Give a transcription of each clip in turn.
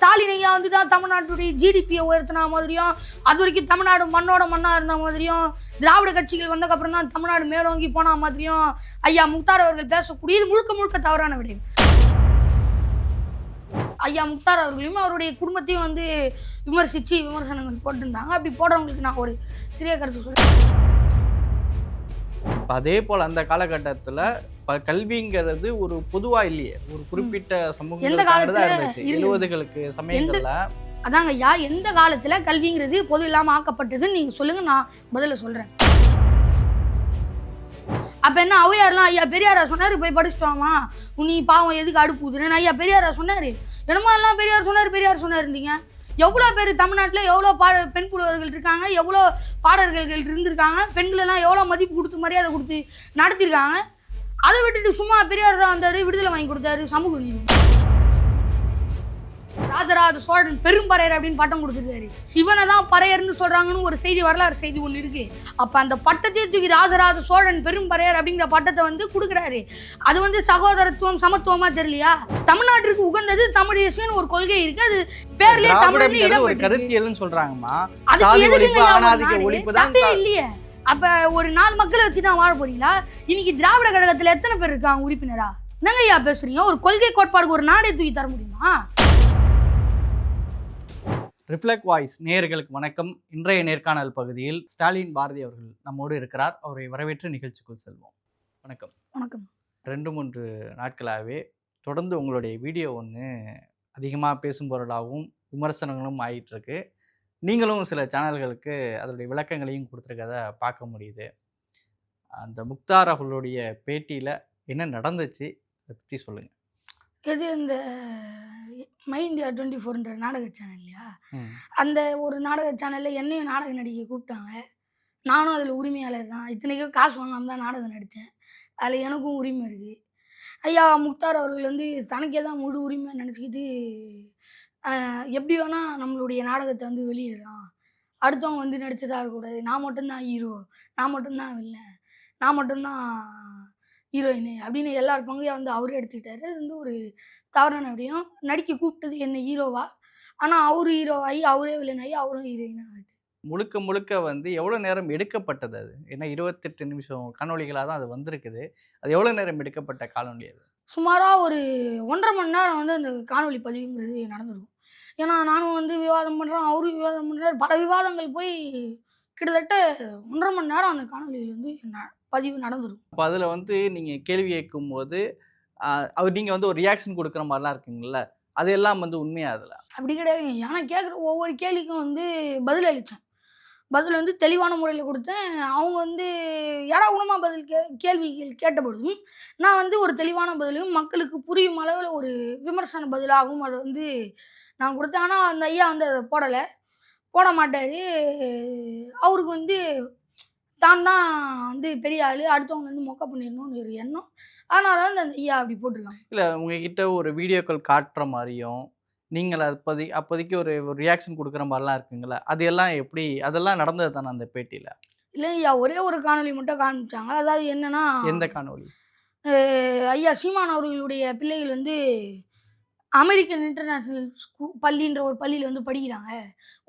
ஸ்டாலின் ஐயா வந்து தான் தமிழ்நாட்டுடைய ஜிடிபியை உயர்த்தின மாதிரியும் அது வரைக்கும் தமிழ்நாடு மண்ணோட மண்ணாக இருந்த மாதிரியும் திராவிட கட்சிகள் வந்ததுக்கப்புறம் தான் தமிழ்நாடு மேலோங்கி போன மாதிரியும் ஐயா முக்தார் அவர்கள் பேசக்கூடியது முழுக்க முழுக்க தவறான விடயம். ஐயா முக்தார் அவர்களையும் அவருடைய குடும்பத்தையும் வந்து விமர்சித்து விமர்சனங்கள் போட்டிருந்தாங்க. அப்படி போடுறவங்களுக்கு நான் ஒரு சிறிய கருத்து சொல்கிறேன் அதே போல் அந்த காலகட்டத்தில் கல்விங்கிறது ஒரு பொதுவா இல்லையே. ஒரு குறிப்பிட்ட இருந்தது? எழுபதுகளுக்கு சமயங்கள்ல. அதாங்க ஐயா எந்த காலத்துல கல்விங்கிறது பொது இல்லாம ஆக்கப்பட்டதுன்னு நீங்க சொல்லுங்க நான் பதில சொல்றேன். அப்ப என்ன ஔவையார்லாம் ஐயா பெரியாரா சொன்னாரு? போய் படிச்சுட்டு வாமா நீ பாவம் எதுக்கு அடுப்பு ஊதுறேன்னு ஐயா பெரியாரா சொன்னாரு? என்னமோ எல்லாம் பெரியார் சொன்னாரு பெரியார் சொன்னாருந்தீங்க எவ்வளோ பேர் தமிழ்நாட்டில் எவ்வளோ பாட பெண் புலவர்கள் இருக்காங்க எவ்வளோ பாடல்கள் இருந்திருக்காங்க பெண்கள் எல்லாம் எவ்வளோ மதிப்பு கொடுத்து மரியாதை கொடுத்து நடத்திருக்காங்க? அதை விட்டுட்டு சும்மா பெரியார் தான் வந்தார் விடுதலை வாங்கி கொடுத்தாரு சமூக நீதி. ராஜராஜ சோழன் பெரும்பறையர் அப்படின்னு பட்டம் கொடுத்துருக்காரு. சிவனை தான் பறையர்னு சொல்றாங்கன்னு ஒரு செய்தி வரலாறு செய்தி ஒன்று இருக்கு. அப்ப அந்த பட்டத்தை தூக்கி ராஜராஜ சோழன் பெரும்பறையர் அப்படிங்கிற பட்டத்தை வந்து கொடுக்குறாரு. அது வந்து சகோதரத்துவம் சமத்துவமா தெரியலையா? தமிழ்நாட்டிற்கு உகந்தது தமிழ் தேசியம்னு ஒரு கொள்கை இருக்கு. அது பேர்லயே பெற்றிருக்கு. கருத்தியல்னு சொல்றாங்கம்மா. இல்லையே. அப்ப ஒரு நாலு மக்களை வச்சு தான் வாழ போறீங்களா? இன்னைக்கு திராவிட கழகத்துல எத்தனை பேர் இருக்காங்க உறுப்பினரா? என்னங்க ஐயா பேசுறீங்க? ஒரு கொள்கை கோட்பாடுக்கு ஒரு நாடே தூக்கி தர முடியுமா? ரிஃப்ளெக்ட் வாய்ஸ் நேயர்களுக்கு வணக்கம். இன்றைய நேர்காணல் பகுதியில் ஸ்டாலின் பாரதி அவர்கள் நம்மோடு இருக்கிறார். அவரை வரவேற்று நிகழ்ச்சிக்குள் செல்வோம். வணக்கம். வணக்கம். ரெண்டு மூன்று நாட்களாகவே தொடர்ந்து உங்களுடைய வீடியோ ஒன்று அதிகமாக பேசும் பொருளாகவும் விமர்சனங்களும் ஆயிட்டு இருக்கு நீங்களும் சில சேனல்களுக்கு அதனுடைய விளக்கங்களையும் கொடுத்துருக்கத பார்க்க முடியுது. அந்த முக்தார் அவர்களுடைய பேட்டியில் என்ன நடந்துச்சு அதை பற்றி சொல்லுங்கள் எது இந்த மை இந்தியா டுவெண்ட்டி ஃபோர்ன்ற நாடக சேனல் இல்லையா அந்த ஒரு நாடக சேனலில் என்னையும் நாடக நடிகை கூப்பிட்டாங்க. நானும் அதில் உரிமையாளர் தான். இத்தனைக்கும் காசு வாங்காம தான் நாடகம் நடித்தேன் அதில் எனக்கும் உரிமை இருக்குது ஐயா முக்தார் அவர்கள் வந்து தனக்கே தான் முழு உரிமை நினச்சிக்கிட்டு எப்படி வேணால் நம்மளுடைய நாடகத்தை வந்து வெளியிடலாம். அடுத்தவங்க வந்து நடிச்சதாக இருக்கக்கூடாது. நான் மட்டும்தான் ஹீரோ நான் மட்டும்தான் வில்லன் நான் மட்டும்தான் ஹீரோயின் அப்படின்னு எல்லார் பங்கையும் வந்து அவரே எடுத்துக்கிட்டாரு. அது வந்து ஒரு தவறான விடயம். நடிக்க கூப்பிட்டது என்ன ஹீரோவா ஆனால் அவரு ஹீரோவாகி அவரே வில்லனாகி அவரும் ஹீரோயினாக முழுக்க முழுக்க வந்து எவ்வளோ நேரம் எடுக்கப்பட்டது அது? ஏன்னா இருபத்தெட்டு நிமிஷம் காணொலிகளாக தான் அது வந்திருக்குது. அது எவ்வளோ நேரம் எடுக்கப்பட்ட காணொளி அது சுமாராக ஒரு ஒன்றரை மணி நேரம் வந்து அந்த காணொளி பதிவுங்கிறது நடந்திருக்கும். ஏன்னா நானும் வந்து விவாதம் பண்ணுறேன் அவரும் விவாதம் பண்ணுறாரு பல விவாதங்கள் போய் கிட்டத்தட்ட ஒன்றரை மணி நேரம் அந்த காணொளியில் வந்து பதிவு நடந்திருக்கும். அப்போ அதில் வந்து நீங்கள் கேள்வி கேட்கும் போது அவர் நீங்கள் வந்து ஒரு ரியாக்ஷன் கொடுக்குற மாதிரிலாம் இருக்குங்கல்ல அது எல்லாம் வந்து உண்மையா அதில்? அப்படி கிடையாதுங்க. ஏன்னா கேட்குற ஒவ்வொரு கேள்விக்கும் வந்து பதில் அளித்தேன் பதில் வந்து தெளிவான முறையில் கொடுத்தேன். அவங்க வந்து ஏடா உணமா பதில் கே கேள்விகள் கேட்டபொழுதும் நான் வந்து ஒரு தெளிவான பதிலும் மக்களுக்கு புரியும் அளவில் ஒரு விமர்சன பதிலாகவும் அதை வந்து நான் கொடுத்தேன். ஆனால் அந்த ஐயா வந்து அதை போடலை. போட மாட்டார். அவருக்கு வந்து தான் தான் வந்து பெரிய ஆள் அடுத்தவங்க வந்து மொக்க பண்ணிடணும்னு ஒரு எண்ணம். அதனால தான் அந்த ஐயா அப்படி போட்டிருக்காங்க. இல்லை உங்ககிட்ட ஒரு வீடியோக்கள் காட்டுற மாதிரியும் நீங்கள் அப்போதி அப்போதைக்கு ஒரு ரியாக்ஷன் கொடுக்குற மாதிரிலாம் இருக்குங்களா? அது எல்லாம் எப்படி அதெல்லாம் நடந்தது தானே அந்த பேட்டியில்? இல்லை ஐயா ஒரே ஒரு காணொளி மட்டும் காமிச்சாங்க. அதாவது என்னன்னா எந்த அஹ் ஐயா சீமான் அவர்களுடைய பிள்ளைகள் வந்து அமெரிக்கன் இன்டர்நேஷ்னல் ஸ்கூ பள்ளின்ற ஒரு பள்ளியில் வந்து படிக்கிறாங்க.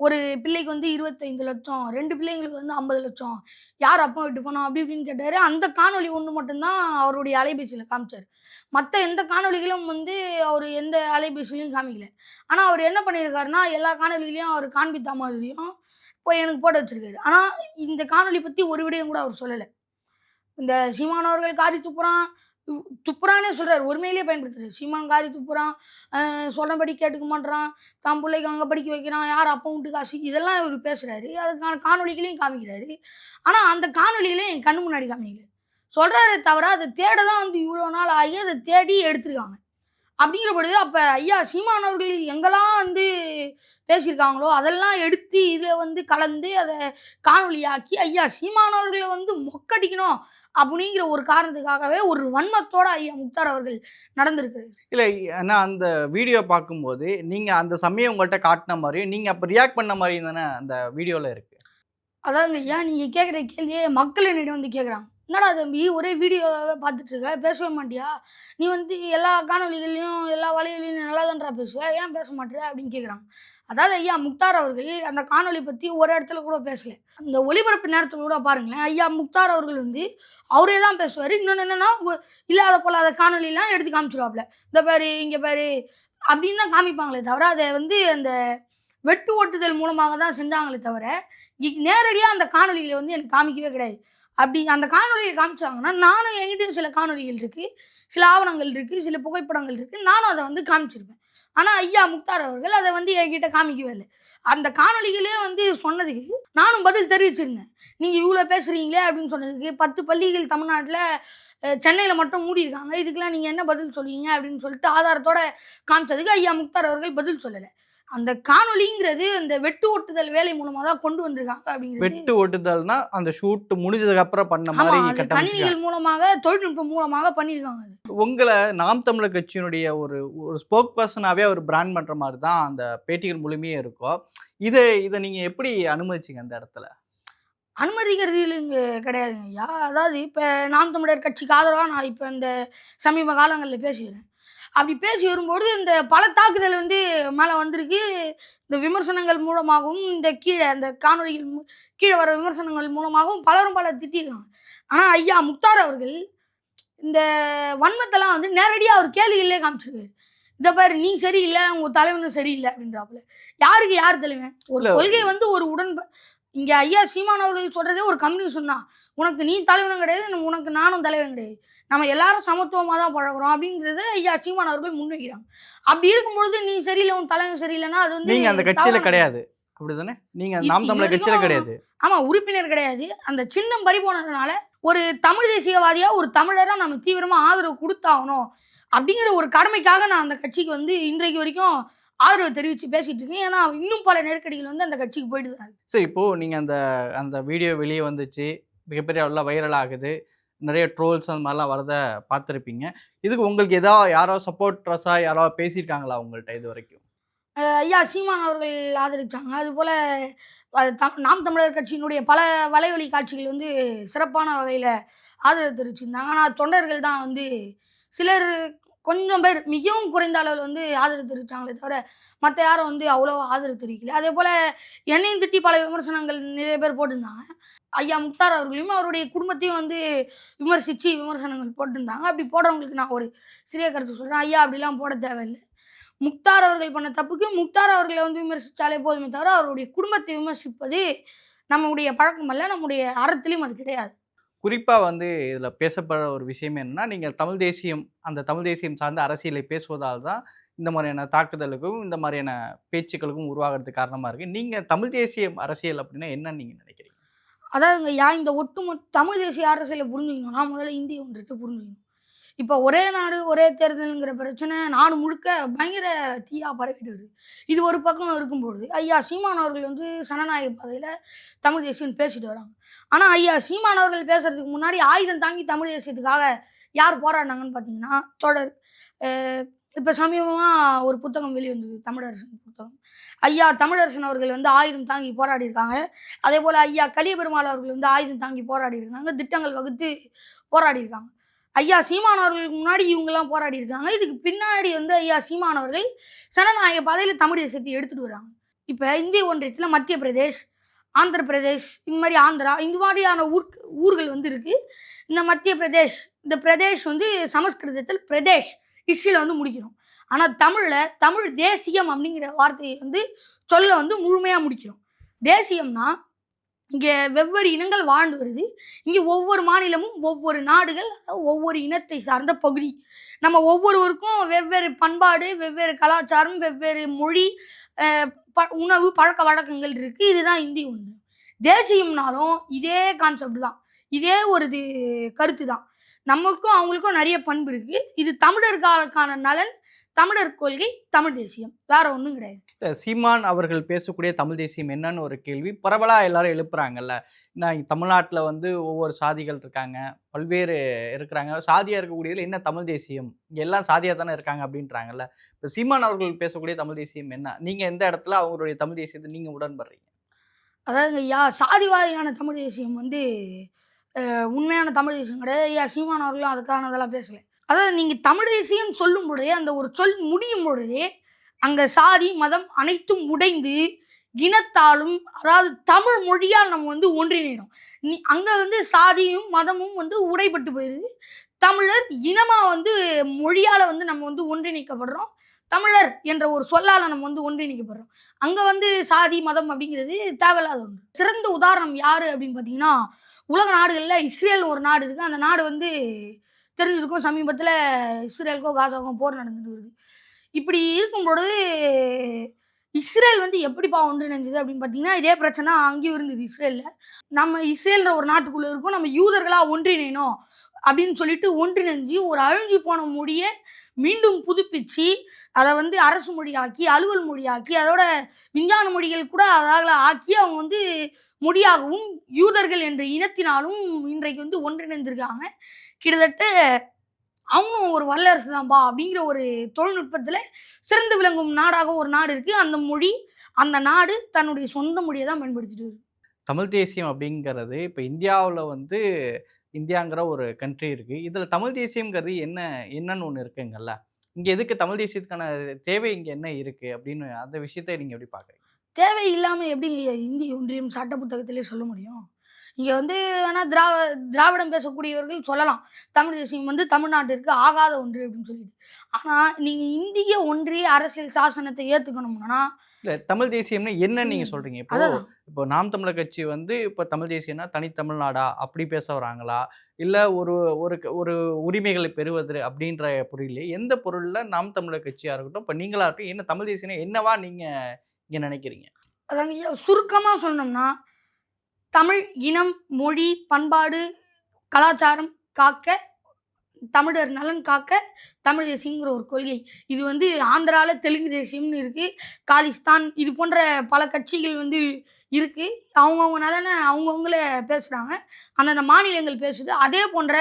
ஒரு பிள்ளைக்கு வந்து இருபத்தைந்து லட்சம் ரெண்டு பிள்ளைங்களுக்கு வந்து ஐம்பது லட்சம் யார் அப்பா விட்டு போனோம் அப்படி இப்படின்னு கேட்டார். அந்த காணொளி ஒன்று மட்டும்தான் அவருடைய அலைபேசியில் காமிச்சார். மற்ற எந்த காணொளிகளும் வந்து அவர் எந்த அலைபேசியிலையும் காமிக்கல. ஆனால் அவர் என்ன பண்ணியிருக்காருன்னா எல்லா காணொளிகளையும் அவர் காண்பித்த மாதிரியும் போய் எனக்கு போட்டு வச்சிருக்காரு. ஆனால் இந்த காணொலி பற்றி ஒரு விடயம் கூட அவர் சொல்லலை. இந்த சீமானவர்கள் காரி துப்புறான் துப்புறானே சொல்கிறார் உரிமையிலேயே பயன்படுத்துறாரு. சீமான் காரி துப்புறான். அஹ் சொன்னபடி கேட்டுக்க மாட்றான். தான் பிள்ளைக்கு அங்கே படிக்க வைக்கிறான். யார் அப்பா விட்டு காசு? இதெல்லாம் இவர் பேசுகிறாரு அதுக்கான காணொலிகளையும் காமிக்கிறாரு. ஆனால் அந்த காணொலிகளையும் என் கண்ணு முன்னாடி காமிக்கல. சொல்கிறாரே தவிர அதை தேட தான் வந்து இவ்வளோ நாள் ஆகி அதை தேடி எடுத்திருக்காங்க. அப்படிங்கிற பொழுது அப்போ ஐயா சீமான் அவர்கள் எங்கெல்லாம் வந்து பேசியிருக்காங்களோ அதெல்லாம் எடுத்து இதில் வந்து கலந்து அதை காணொலியாக்கி ஐயா சீமானவர்களை வந்து மொக்கடிக்கணும். அப்படிங்கிற ஒரு காரணத்துக்காகவே ஒரு வன்மத்தோட ஐயா முக்தார் அவர்கள் நடந்திருக்கிறது இல்லை நான் அந்த வீடியோ பார்க்கும்போது நீங்கள் அந்த சமயம் உங்கள்கிட்ட காட்டின மாதிரியும் நீங்கள் அப்போ ரியாக்ட் பண்ண மாதிரியும் தானே அந்த வீடியோவில் இருக்கு? அதாவது ஐயா நீங்கள் கேட்குற கேள்வியே மக்கள் என்னிடம் வந்து கேட்குறாங்க என்னடா தம்பி ஒரே வீடியோவே பார்த்துட்டு இருக்க பேசவே மாட்டியா? நீ வந்து எல்லா காணொலிகள்லையும் எல்லா வலையிலையும் நல்லா தான்றா பேசுவ. ஏன் பேச மாட்டேற? அப்படின்னு கேட்குறாங்க அதாவது ஐயா முக்தார் அவர்கள் அந்த காணொளி பற்றி ஒரு இடத்துல கூட பேசல. அந்த ஒளிபரப்பு நேரத்தில் கூட பாருங்களேன். ஐயா முக்தார் அவர்கள் வந்து அவரே தான் பேசுவார். இன்னொன்று என்னென்னா இல்லாத போலாத காணொலிலாம் எடுத்து காமிச்சிருவாப்ல. இந்த பாரு இங்கே பாரு அப்படின்னு தான் காமிப்பாங்களே தவிர அதை வந்து அந்த வெட்டு ஓட்டுதல் மூலமாக தான் செஞ்சாங்களே தவிர நேரடியாக அந்த காணொலிகளை வந்து எனக்கு காமிக்கவே கிடையாது. அப்படி அந்த காணொலியை காமிச்சாங்கன்னா நானும் என்கிட்டயும் சில காணொலிகள் இருக்குது சில ஆவணங்கள் இருக்குது சில புகைப்படங்கள் இருக்குது நானும் அதை வந்து காமிச்சிருப்பேன். ஆனால் ஐயா முக்தார் அவர்கள் அதை வந்து என்கிட்ட காமிக்கவே இல்லை. அந்த காணொலிகளே வந்து சொன்னதுக்கு நானும் பதில் தெரிவிச்சிருந்தேன். நீங்கள் இவ்வளோ பேசுகிறீங்களே அப்படின்னு சொன்னதுக்கு பத்து பள்ளிகள் தமிழ்நாட்டில் சென்னையில் மட்டும் மூடியிருக்காங்க இதுக்கெல்லாம் நீங்கள் என்ன பதில் சொல்லுவீங்க அப்படின்னு சொல்லிட்டு ஆதாரத்தோட காமிச்சதுக்கு ஐயா முக்தார் அவர்கள் பதில் சொல்லலை. அந்த காணொலிங்கிறது அந்த வெட்டு ஒட்டுதல் வேலை மூலமாக தான் கொண்டு வந்திருக்காங்க அப்படிங்கிறது. வெட்டு ஒட்டுதல்னா அந்த ஷூட் முடிஞ்சதுக்கு அப்புறம் பண்ண மாதிரி கணினிகள் மூலமாக தொழில்நுட்பம் மூலமாக பண்ணியிருக்காங்க உங்களை நாம் தமிழர் கட்சியினுடைய ஒரு ஒரு ஸ்போக் பர்சனாவே ஒரு பிராண்ட் பண்ற மாதிரி தான் அந்த பேட்டிகள் முழுமையே இருக்கும். இதை இதை நீங்க எப்படி அனுமதிச்சீங்க அந்த இடத்துல? அனுமதிக்கிறது இங்க கிடையாதுங்க ஐயா. அதாவது இப்போ நாம் தமிழர் கட்சிக்கு ஆதரவாக நான் இப்போ இந்த சமீப காலங்களில் பேசுகிறேன் அப்படி பேசி வரும்போது இந்த பல தாக்குதல் வந்து மேலே வந்திருக்கு. இந்த விமர்சனங்கள் மூலமாகவும் இந்த கீழே அந்த காணொலிகள் கீழே வர விமர்சனங்கள் மூலமாகவும் பலரும் பல திட்டிருக்காங்க. ஆனால் ஐயா முக்தார் அவர்கள் இந்த வன்மத்தெல்லாம் வந்து நேரடியாக அவர் கேள்விகளே காமிச்சிருக்காரு. இதை பாரு நீ சரியில்லை உங்க தலைவனும் சரியில்லை அப்படின்றாப்புல. யாருக்கு யார் தலைவன்? ஒரு. கொள்கை வந்து ஒரு உடன்ப இங்க ஐயா சீமான் அவர்கள் சொல்றதே ஒரு கம்யூனிசம் தான். உனக்கு நீ தலைவனும் கிடையாது நம்ம- உனக்கு நானும் தலைவன் கிடையாது. நம்ம எல்லாரும் சமத்துவமாக தான் பழகுறோம் அப்படிங்கிறத ஐயா சீமான் அவர்கள் முன்வைக்கிறாங்க. அப்படி இருக்கும்பொழுது நீ சரியில்லை உன் தலைவன் சரியில்லைன்னா அது வந்து நீங்க அந்த கட்சியில கிடையாது. அப்படிதானே? நீங்க இது- நாம் தமிழர் கட்சியில கிடையாது. ஆமா உறுப்பினர் கிடையாது. அந்த சின்னம் பறி போனதுனால ஒரு தமிழ் தேசியவாதியா ஒரு தமிழரா நம்ம தீவிரமா ஆதரவு கொடுத்தாகணும். அப்படிங்கிற ஒரு கடமைக்காக நான் அந்த கட்சிக்கு வந்து இன்றைக்கு வரைக்கும் ஆதரவு தெரிவித்து பேசிட்டு இருக்கேன். ஏன்னா இன்னும் பல நெருக்கடிகள் வந்து அந்த கட்சிக்கு போயிட்டு தான். சரி இப்போ நீங்க அந்த அந்த வீடியோ வெளியே வந்துச்சு. மிகப்பெரிய அளவில் வைரல் ஆகுது. நிறைய ட்ரோல்ஸ் அந்த மாதிரிலாம் வரத பார்த்துருப்பீங்க. இதுக்கு உங்களுக்கு ஏதோ யாரோ சப்போர்ட்ரஸா யாரோ பேசியிருக்காங்களா உங்கள்கிட்ட இது வரைக்கும்? ஐயா சீமான் அவர்கள் ஆதரிச்சாங்க. அதுபோல் நாம் தமிழர் கட்சியினுடைய பல வலைவழி காட்சிகள் வந்து சிறப்பான வகையில் ஆதரவு தெரிவிச்சிருந்தாங்க. ஆனால் தொண்டர்கள் தான் வந்து சிலர் கொஞ்சம் பேர் மிகவும் குறைந்த அளவில் வந்து ஆதரவு தெரிவித்தாங்களே தவிர மற்ற யாரும் வந்து அவ்வளோ ஆதரவு தெரிவிக்கல அதே போல் என்னையும் திட்டி பல விமர்சனங்கள் நிறைய பேர் போட்டிருந்தாங்க. ஐயா முக்தார் அவர்களையும் அவருடைய குடும்பத்தையும் வந்து விமர்சித்து விமர்சனங்கள் போட்டிருந்தாங்க. அப்படி போடுறவங்களுக்கு நான் ஒரு சிறிய கருத்து சொல்கிறேன் ஐயா அப்படிலாம் போட தேவையில்லை. முக்தார் அவர்கள் பண்ண தப்புக்கு முக்தார் அவர்களை வந்து விமர்சித்தாலே போதுமே தவிர அவருடைய குடும்பத்தை விமர்சிப்பது நம்முடைய பழக்கம் அல்ல நம்முடைய அறத்திலையும் அது கிடையாது. குறிப்பாக வந்து இதில் பேசப்படுற ஒரு விஷயம் என்னன்னா நீங்கள் தமிழ் தேசியம் அந்த தமிழ் தேசியம் சார்ந்த அரசியலை பேசுவதால் தான் இந்த மாதிரியான தாக்குதலுக்கும் இந்த மாதிரியான பேச்சுக்களுக்கும் உருவாகிறதுக்கு காரணமாக இருக்குது நீங்கள் தமிழ் தேசியம் அரசியல் அப்படின்னா என்னன்னு நீங்கள் நினைக்கிறீங்க? அதாவது யா இந்த ஒட்டுமொத்த தமிழ் தேசிய அரசியலை புரிஞ்சுக்கணும்னா முதல்ல இந்திய ஒன்றத்தை புரிஞ்சுக்கணும். இப்போ ஒரே நாடு ஒரே தேர்தலுங்கிற பிரச்சனை நாடு முழுக்க பயங்கர தீயா பரவிட்டு வருது இது ஒரு பக்கம் இருக்கும்பொழுது ஐயா சீமான் அவர்கள் வந்து சனநாயக பாதையில் தமிழ் தேசியம் பேசிட்டு வராங்க. ஆனால் ஐயா சீமான் அவர்கள் பேசுறதுக்கு முன்னாடி ஆயுதம் தாங்கி தமிழ் தேசியத்துக்காக யார் போராடினாங்கன்னு பார்த்தீங்கன்னா தொடர் இப்போ சமீபமாக ஒரு புத்தகம் வெளிவந்தது தமிழரசன் புத்தகம். ஐயா தமிழரசன் அவர்கள் வந்து ஆயுதம் தாங்கி போராடி இருக்காங்க அதே போல் ஐயா கலியபெருமாள் அவர்கள் வந்து ஆயுதம் தாங்கி போராடி இருக்காங்க திட்டங்கள் வகுத்து போராடி இருக்காங்க ஐயா சீமான் அவர்களுக்கு முன்னாடி இவங்கெல்லாம் போராடி இருக்காங்க. இதுக்கு பின்னாடி வந்து ஐயா சீமான் அவர்கள் சனநாயக பாதையில் தமிழ் தேசத்தை எடுத்துட்டு வராங்க. இப்போ இந்திய ஒன்றியத்தில் மத்திய பிரதேஷ் ஆந்திர பிரதேஷ் இந்த மாதிரி ஆந்திரா இந்த மாதிரியான ஊர் ஊர்கள் வந்து இருக்குது இந்த மத்திய பிரதேஷ் இந்த பிரதேஷ் வந்து சமஸ்கிருதத்தில் பிரதேஷ் ஹிஸ்ட்ரியில் வந்து முடிக்கிறோம் ஆனால் தமிழில் தமிழ் தேசியம் அப்படிங்கிற வார்த்தையை வந்து சொல்ல வந்து முழுமையாக முடிக்கிறோம் தேசியம்னா இங்கே வெவ்வேறு இனங்கள் வாழ்ந்து வருது. இங்கே ஒவ்வொரு மாநிலமும் ஒவ்வொரு நாடுகள் அதாவது ஒவ்வொரு இனத்தை சார்ந்த பகுதி. நம்ம ஒவ்வொருவருக்கும் வெவ்வேறு பண்பாடு வெவ்வேறு கலாச்சாரம் வெவ்வேறு மொழி ப உணவு பழக்க வழக்கங்கள் இருக்குது இதுதான் இந்தி ஒன்று. தேசியம்னாலும் இதே கான்செப்ட் தான். இதே ஒரு இது கருத்து தான். நமக்கும் அவங்களுக்கும் நிறைய பண்பு இருக்குது இது தமிழர்களுக்கான நலன் தமிழர் கொள்கை தமிழ் தேசியம். வேற ஒன்றும் கிடையாது. சீமான் அவர்கள் பேசக்கூடிய தமிழ் தேசியம் என்னன்னு ஒரு கேள்வி. பரவலாக எல்லாரும் எழுப்புறாங்கல்ல. நான் தமிழ்நாட்டில் வந்து ஒவ்வொரு சாதிகள் இருக்காங்க. பல்வேறு இருக்கிறாங்க. சாதியாக இருக்கக்கூடியதில் என்ன தமிழ் தேசியம்? இங்கே எல்லாம் சாதியாக தானே இருக்காங்க அப்படின்றாங்கல்ல. இப்போ சீமான் அவர்கள் பேசக்கூடிய தமிழ் தேசியம் என்ன? நீங்கள் எந்த இடத்துல அவங்களுடைய தமிழ் தேசியத்தை நீங்கள் உடன்படுறீங்க? அதாவது ஐயா சாதிவாதியான தமிழ் தேசியம் வந்து உண்மையான தமிழ் தேசியம் கிடையாது. ஐயா சீமான் அவர்களும் அதுக்கானதெல்லாம் பேசல. அதாவது நீங்கள் தமிழ் தேசியம் சொல்லும் பொழுதே அந்த ஒரு சொல் முடியும் பொழுதே அங்கே சாதி மதம் அனைத்தும் உடைந்து இனத்தாலும் அதாவது தமிழ் மொழியால் நம்ம வந்து ஒன்றிணைறோம் நீ அங்கே வந்து சாதியும் மதமும் வந்து உடைப்பட்டு போயிடுது தமிழர் இனமாக வந்து மொழியால் வந்து நம்ம வந்து ஒன்றிணைக்கப்படுறோம். தமிழர் என்ற ஒரு சொல்லால் நம்ம வந்து ஒன்றிணைக்கப்படுறோம். அங்கே வந்து சாதி மதம் அப்படிங்கிறது தேவையில்லாத ஒன்று சிறந்த உதாரணம் யார் அப்படின்னு பார்த்தீங்கன்னா உலக நாடுகளில் இஸ்ரேல் ஒரு நாடு இருக்குது அந்த நாடு வந்து தெரிஞ்சிருக்கும். சமீபத்தில் இஸ்ரேலுக்கும் காசாவுக்கும் போர் நடந்துட்டு வருது. இப்படி இருக்கும் பொழுது இஸ்ரேல் வந்து எப்படிப்பா ஒன்றிணைஞ்சது அப்படின்னு பார்த்தீங்கன்னா இதே பிரச்சனை அங்கேயும் இருந்தது இஸ்ரேலில். நம்ம இஸ்ரேல்ன்ற ஒரு நாட்டுக்குள்ளே இருக்கும் நம்ம யூதர்களாக ஒன்றிணைணும் அப்படின்னு சொல்லிட்டு ஒன்றிணைஞ்சு ஒரு அழிஞ்சு போன மொழியை மீண்டும் புதுப்பிச்சு அதை வந்து அரசு மொழியாக்கி அலுவல் மொழியாக்கி அதோட விஞ்ஞான மொழிகள் கூட அதாக ஆக்கி அவங்க வந்து மொழியாகவும் யூதர்கள் என்ற இனத்தினாலும் இன்றைக்கு வந்து ஒன்றிணைந்திருக்காங்க. கிட்டத்தட்ட அவங்களும் ஒரு வல்லரசு தான்ப்பா அப்படிங்கிற ஒரு தொழில்நுட்பத்தில் சிறந்து விளங்கும் நாடாக ஒரு நாடு இருக்குது அந்த மொழி அந்த நாடு தன்னுடைய சொந்த மொழியை தான் பயன்படுத்திட்டு வருது தமிழ் தேசியம் அப்படிங்கிறது இப்போ இந்தியாவில் வந்து இந்தியாங்கிற ஒரு கண்ட்ரி இருக்கு. இதில் தமிழ் தேசியம்ங்கிறது என்ன என்னன்னு ஒன்று இருக்குங்கல்ல? இங்கே எதுக்கு தமிழ் தேசியத்துக்கான தேவை இங்கே என்ன இருக்கு அப்படின்னு அந்த விஷயத்தை நீங்கள் எப்படி பார்க்குறீங்க? தேவை இல்லாமல் எப்படி இந்திய ஒன்றியம் சட்ட புத்தகத்திலே சொல்ல முடியும்? இங்கே வந்து வேணால் திராவ திராவிடம் பேசக்கூடியவர்கள் சொல்லலாம். தமிழ் தேசியம் வந்து தமிழ்நாட்டிற்கு ஆகாத ஒன்று அப்படின்னு சொல்லிட்டு. ஆனால் நீங்கள் இந்திய ஒன்றிய அரசியல் சாசனத்தை ஏற்றுக்கணும்னா இல்லை தமிழ் தேசியம்னா என்ன நீங்கள். சொல்கிறீங்க இப்போ இப்போ நாம் தமிழர் கட்சி வந்து இப்போ தமிழ் தேசியம்னா தனித்தமிழ்நாடா அப்படி பேச வராங்களா? இல்லை ஒரு ஒரு ஒரு உரிமைகளை பெறுவது அப்படின்ற பொருளிலே எந்த பொருளில் நாம் தமிழர் கட்சியாக இருக்கட்டும் இப்போ நீங்களா இருக்கட்டும் என்ன தமிழ் தேசியம்னா என்னவா நீங்கள் இங்கே நினைக்கிறீங்க? அதாங்க சுருக்கமாக சொன்னோம்னா தமிழ் இனம் மொழி பண்பாடு கலாச்சாரம் காக்க தமிழர் நலன் காக்க தமிழ் தேசியங்கிற ஒரு கொள்கை. இது வந்து ஆந்திராவில் தெலுங்கு தேசியம்னு இருக்குது காலிஸ்தான் இது போன்ற பல கட்சிகள் வந்து இருக்குது அவங்கவுங்க நலனை அவங்கவுங்கள பேசுகிறாங்க அந்தந்த மாநிலங்கள் பேசுது. அதே போன்ற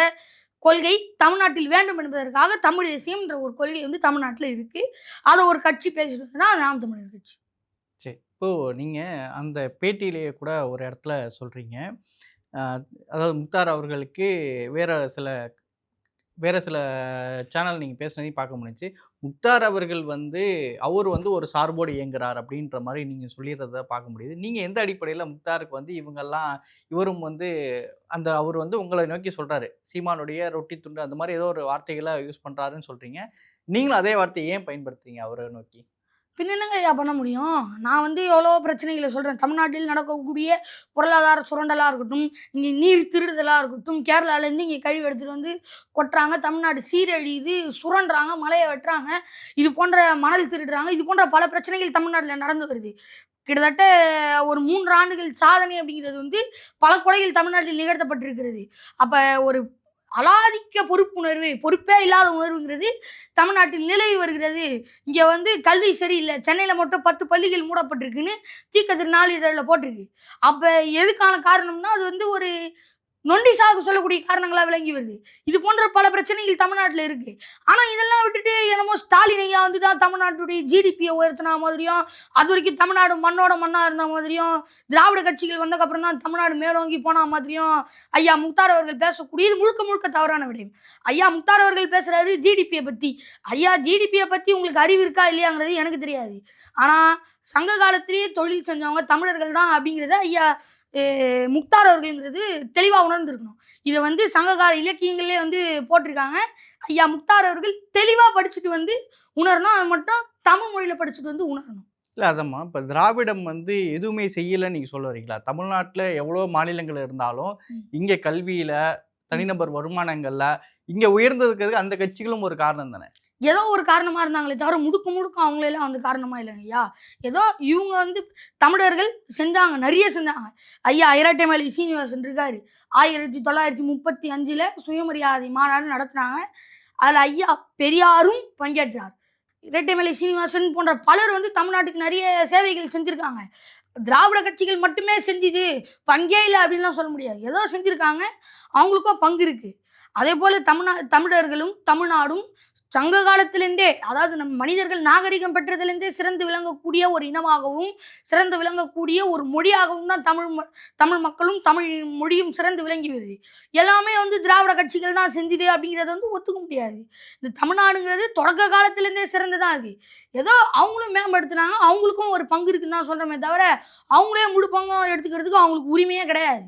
கொள்கை தமிழ்நாட்டில் வேண்டும் என்பதற்காக தமிழ் தேசியம்ன்ற ஒரு கொள்கை வந்து தமிழ்நாட்டில் இருக்குது அதை ஒரு கட்சி பேசிட்டு நாம் தமிழர் கட்சி. இப்போது நீங்கள் அந்த பேட்டியிலேயே கூட ஒரு இடத்துல சொல்கிறீங்க அதாவது முக்தார் அவர்களுக்கு வேறு சில வேறு சில சேனல் நீங்கள் பேசுனதையும் பார்க்க முடிஞ்சு முக்தார் அவர்கள் வந்து அவர் வந்து ஒரு சார்போடு இயங்குறார் அப்படின்ற மாதிரி நீங்கள் சொல்லிடுறத பார்க்க முடியுது. நீங்கள் எந்த அடிப்படையில் முக்தாருக்கு வந்து இவங்கெல்லாம் இவரும் வந்து அந்த அவர் வந்து உங்களை நோக்கி சொல்கிறாரு சீமானுடைய ரொட்டி துண்டு அந்த மாதிரி ஏதோ ஒரு வார்த்தைகளை யூஸ் பண்ணுறாருன்னு சொல்கிறீங்க நீங்களும் அதே வார்த்தையை ஏன் பயன்படுத்துறீங்க அவரை நோக்கி? பின்னென்னங்க ஐயா பண்ண முடியும்? நான் வந்து எவ்வளோ பிரச்சனைகளை சொல்கிறேன் தமிழ்நாட்டில் நடக்கக்கூடிய பொருளாதார சுரண்டலாக இருக்கட்டும் இங்கே நீர் திருடுதலாக இருக்கட்டும் கேரளாலேருந்து இங்கே கழிவு எடுத்துகிட்டு வந்து கொட்டுறாங்க. தமிழ்நாடு சீரழியுது சுரண்டுறாங்க மலையை வெட்டுறாங்க. இது போன்ற மணல் திருடுறாங்க. இது போன்ற பல பிரச்சனைகள் தமிழ்நாட்டில் நடந்து வருது. கிட்டத்தட்ட ஒரு மூன்று ஆண்டுகள் சாதனை அப்படிங்கிறது வந்து பல கொலைகள் தமிழ்நாட்டில் நிகழ்த்தப்பட்டிருக்கிறது. அப்போ ஒரு அலாதிக்க பொறுப்புணர்வு பொறுப்பே இல்லாத உணர்வுங்கிறது தமிழ்நாட்டில் நிலவி வருகிறது. இங்கே வந்து கல்வி சரியில்லை. சென்னையில் மட்டும் பத்து பள்ளிகள் மூடப்பட்டிருக்குன்னு தீக்கதிர் நாளிதழில் போட்டிருக்கு. அப்போ எதுக்கான காரணம்னா அது வந்து ஒரு நொண்டி சாகு சொல்லக்கூடிய காரணங்களாக விளங்கி வருது. இது போன்ற பல பிரச்சனைகள் தமிழ்நாட்டில் இருக்குது ஆனால் இதெல்லாம் விட்டுட்டு என்னமோ ஸ்டாலின் ஐயா வந்து தான் தமிழ்நாட்டுடைய ஜிடிபியை உயர்த்தின மாதிரியும் அது வரைக்கும் தமிழ்நாடு மண்ணோட மண்ணாக இருந்த மாதிரியும் திராவிட கட்சிகள் வந்தக்கப்புறம் தான் தமிழ்நாடு மேலோங்கி போன மாதிரியும் ஐயா முக்தார் அவர்கள் பேசக்கூடியது முழுக்க முழுக்க தவறான விடயம். ஐயா முக்தார் அவர்கள் பேசுறாரு ஜிடிபியை பற்றி ஐயா ஜிடிபியை பற்றி உங்களுக்கு அறிவு இருக்கா இல்லையாங்கிறது எனக்கு தெரியாது. ஆனால் சங்க காலத்திலேயே தொழில் செஞ்சவங்க தமிழர்கள் தான் அப்படிங்கிறத ஐயா முக்தார் அவர்கள்ங்கிறது தெளிவாக உணர்ந்திருக்கணும். இதை வந்து சங்ககால இலக்கியங்களே வந்து போட்டிருக்காங்க. ஐயா முக்தார் அவர்கள் தெளிவாக படிச்சுட்டு வந்து உணரணும். அது மட்டும் தமிழ் மொழியில் படிச்சுட்டு வந்து உணரணும். இல்லை அதம்மா இப்போ திராவிடம் வந்து எதுவுமே செய்யலைன்னு நீங்கள் சொல்ல வரீங்களா? தமிழ்நாட்டில் எவ்வளோ மாநிலங்கள் இருந்தாலும். இங்கே கல்வியில் தனிநபர் வருமானங்களில் இங்கே உயர்ந்ததுக்கு அந்த கட்சிகளும் ஒரு காரணம் தானே? ஏதோ ஒரு காரணமாக இருந்தாங்களே தவிர முடுக்க முடுக்க அவங்களெல்லாம் வந்து காரணமாக இல்லைங்க ஐயா ஏதோ இவங்க வந்து தமிழர்கள் செஞ்சாங்க நிறைய செஞ்சாங்க. ஐயா இரட்டைமலை சீனிவாசன் இருக்காரு. ஆயிரத்தி தொள்ளாயிரத்தி முப்பத்தி அஞ்சில் சுயமரியாதை மாநாடு நடத்துனாங்க. அதில் ஐயா பெரியாரும் பங்கேற்றார். இரட்டைமலை சீனிவாசன் போன்ற பலர் வந்து தமிழ்நாட்டுக்கு நிறைய சேவைகள் செஞ்சுருக்காங்க. திராவிட கட்சிகள் மட்டுமே செஞ்சுது பங்கே இல்லை அப்படின்லாம் சொல்ல முடியாது. ஏதோ செஞ்சுருக்காங்க அவங்களுக்கும் பங்கு இருக்குது அதே போல் தமிழ்நா தமிழர்களும் தமிழ்நாடும் சங்க காலத்திலிருந்தே அதாவது நம் மனிதர்கள் நாகரிகம் பெற்றதிலிருந்தே சிறந்து விளங்கக்கூடிய ஒரு இனமாகவும் சிறந்து விளங்கக்கூடிய ஒரு மொழியாகவும் தான் தமிழ் ம- தமிழ் மக்களும் தமிழ் மொழியும் சிறந்து விளங்கி வருது எல்லாமே வந்து திராவிட கட்சிகள் தான் செஞ்சுது அப்படிங்கிறத வந்து ஒத்துக்க முடியாது. இந்த தமிழ்நாடுங்கிறது தொடக்க காலத்திலேருந்தே சிறந்துதான் இருக்கு. ஏதோ அவங்களும் மேம்படுத்துனாங்க அவங்களுக்கும் ஒரு பங்கு இருக்குன்னு தான் சொல்கிறோமே தவிர அவங்களே முழு பங்கம் எடுத்துக்கிறதுக்கு அவங்களுக்கு உரிமையே கிடையாது.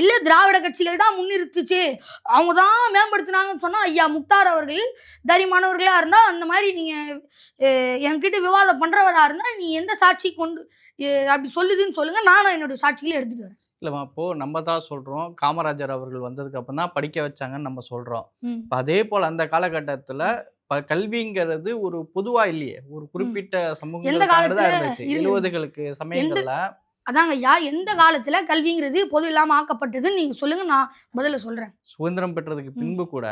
இல்லை திராவிட கட்சிகள் தான் முன்னிறுத்துச்சு. அவங்க தான் மேம்படுத்துனாங்கன்னு சொன்னால் ஐயா முக்தார் அவர்கள் தைரியமானவர்களாக இருந்தால் அந்த மாதிரி நீங்கள் என்கிட்ட விவாதம் பண்ணுறவராக இருந்தால் நீ எந்த சாட்சி கொண்டு அப்படி சொல்லுதுன்னு சொல்லுங்கள் நானும் என்னுடைய சாட்சிகளை எடுத்துட்டு வரேன். இல்லைம்மா இப்போ நம்ம தான் சொல்கிறோம் காமராஜர் அவர்கள் வந்ததுக்கு அப்புறம் தான் படிக்க வச்சாங்கன்னு நம்ம சொல்கிறோம். இப்போ அதே போல் அந்த காலகட்டத்தில் கல்விங்கிறது ஒரு பொதுவாக இல்லையே. ஒரு குறிப்பிட்ட காலத்துல இருந்துச்சு? எழுபதுகளுக்கு சமயங்கள்ல அதாங்க ஐயா எந்த காலத்தில் கல்விங்கிறது பொது இல்லாமல் ஆக்கப்பட்டதுன்னு நீங்கள் சொல்லுங்கள் நான் பதில சொல்கிறேன் சுதந்திரம் பெற்றதுக்கு. பின்பு கூட.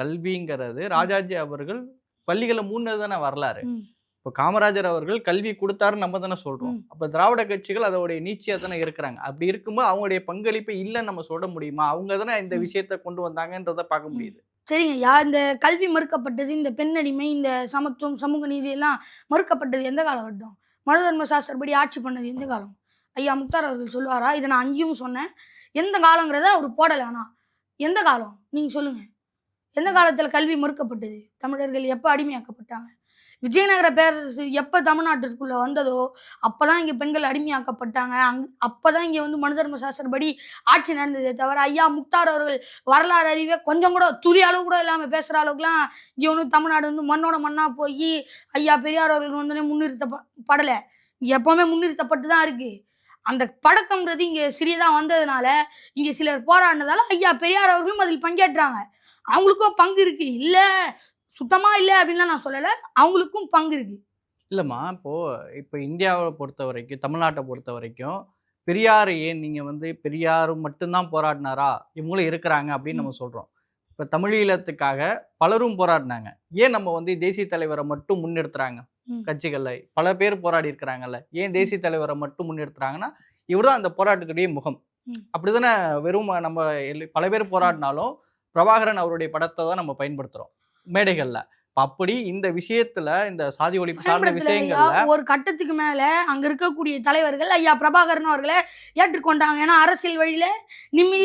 கல்விங்கிறது ராஜாஜி அவர்கள் பள்ளிகளை மூணது தானே வரலாறு. இப்போ காமராஜர் அவர்கள் கல்வி கொடுத்தாருன்னு நம்ம தானே சொல்றோம். அப்போ திராவிட கட்சிகள் அதோடைய நீச்சியா தானே இருக்கிறாங்க அப்படி இருக்கும்போது அவங்களுடைய பங்களிப்பு இல்லைன்னு நம்ம சொல்ல முடியுமா அவங்க தானே இந்த. விஷயத்த கொண்டு வந்தாங்கன்றத பார்க்க முடியுது சரிங்க ஐயா இந்த கல்வி மறுக்கப்பட்டது இந்த பெண்ணடிமை இந்த சமத்துவம் சமூக நீதி எல்லாம் மறுக்கப்பட்டது எந்த காலகட்டம் மனுதர்ம சாஸ்திரப்படி ஆட்சி பண்ணது எந்த காலம் ஐயா முக்தார் அவர்கள் சொல்லுவாரா இதை நான் அங்கேயும் சொன்னேன். எந்த காலங்கிறத அவர் போடலை ஆனால் எந்த காலம்? நீங்கள் சொல்லுங்கள் எந்த காலத்தில் கல்வி மறுக்கப்பட்டது? தமிழர்கள் எப்போ அடிமையாக்கப்பட்டாங்க? விஜயநகர பேரரசு எப்போ தமிழ்நாட்டிற்குள்ளே வந்ததோ அப்போ தான் இங்கே பெண்கள் அடிமையாக்கப்பட்டாங்க. அங் அப்போ தான் இங்கே வந்து மனுதர்ம சாஸ்திரப்படி ஆட்சி நடந்ததே தவிர ஐயா முக்தார் அவர்கள் வரலாறு அறிவே கொஞ்சம் கூட துளி அளவு கூட இல்லாமல் பேசுகிற அளவுக்குலாம் இங்கே வந்து தமிழ்நாடு வந்து மண்ணோட மண்ணாக போய் ஐயா பெரியார் அவர்கள் வந்து முன்னிறுத்தப்படலை எப்போவுமே முன்னிறுத்தப்பட்டு தான் இருக்குது அந்த பழக்கம்ன்றது இங்கே சிறியதாக வந்ததுனால இங்கே சிலர் போராடினதால ஐயா பெரியார் அவர்களும் அதில் பங்கேற்றாங்க. அவங்களுக்கும் பங்கு இருக்குது இல்லை சுத்தமாக இல்லை அப்படின்லாம் நான் சொல்லலை. அவங்களுக்கும் பங்கு இருக்குது இல்லைம்மா இப்போ இப்போ இந்தியாவை பொறுத்த வரைக்கும் தமிழ்நாட்டை பொறுத்த வரைக்கும் பெரியார் ஏன் நீங்கள் வந்து பெரியார் மட்டும்தான் போராடினாரா? இவங்களும் இருக்கிறாங்க அப்படின்னு நம்ம சொல்கிறோம் இப்போ தமிழீழத்துக்காக பலரும் போராடினாங்க. ஏன் நம்ம வந்து தேசிய தலைவரை மட்டும் முன்னிறுத்துறாங்க. கட்சிகளில். பல பேர் போராடி இருக்கிறாங்கல்ல. ஏன் தேசிய தலைவரை மட்டும் முன்னிறுத்துறாங்கன்னா இவர் தான் அந்த போராட்டத்துடைய முகம். அப்படிதானே வெறும் நம்ம பல பேர் போராடினாலும் பிரபாகரன் அவருடைய படத்தை தான் நம்ம பயன்படுத்துகிறோம் மேடைகளில். அப்படி இந்த விஷயத்துல இந்த சாதி ஒழிப்பு சார்ந்த. விஷயங்கள்ல ஒரு கட்டத்துக்கு மேல அங்க இருக்கக்கூடிய தலைவர்கள் ஐயா பிரபாகரன் அவர்களை ஏற்றுக்கொண்டாங்க. ஏன்னா அரசியல் வழியில நிம்மி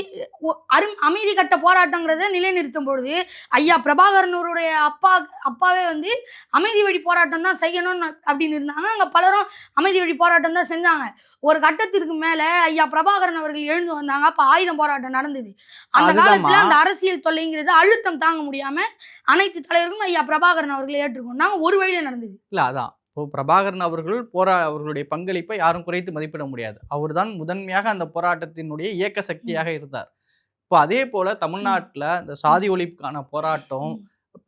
அரும் அமைதி கட்ட போராட்டங்கிறத நிலைநிறுத்தும் பொழுது ஐயா பிரபாகரன் அவருடைய அப்பா அப்பாவே வந்து அமைதி வழி போராட்டம் தான் செய்யணும்னு அப்படின்னு இருந்தாங்க. அங்க பலரும் அமைதி வழி போராட்டம் தான் செஞ்சாங்க. ஒரு கட்டத்திற்கு மேல ஐயா பிரபாகரன் அவர்கள் எழுந்து வந்தாங்க. அப்ப ஆயுதம் போராட்டம் நடந்தது. அந்த. காலத்துல அந்த அரசியல் தொல்லைங்கிறது அழுத்தம் தாங்க முடியாம அனைத்து தலைவர்களும் ஐயா பிரபாகரன் அவர்களை ஏற்றுக்கொண்டாங்க ஒரு வழியில நடந்தது. இல்ல அதான். இப்போ பிரபாகரன் அவர்கள் போரா அவர்களுடைய பங்களிப்பை யாரும் குறைத்து மதிப்பிட முடியாது. அவர்தான் முதன்மையாக அந்த போராட்டத்தினுடைய இயக்க சக்தியாக இருந்தார். இப்போ அதே போல தமிழ்நாட்டுல இந்த சாதி ஒழிப்புக்கான போராட்டம்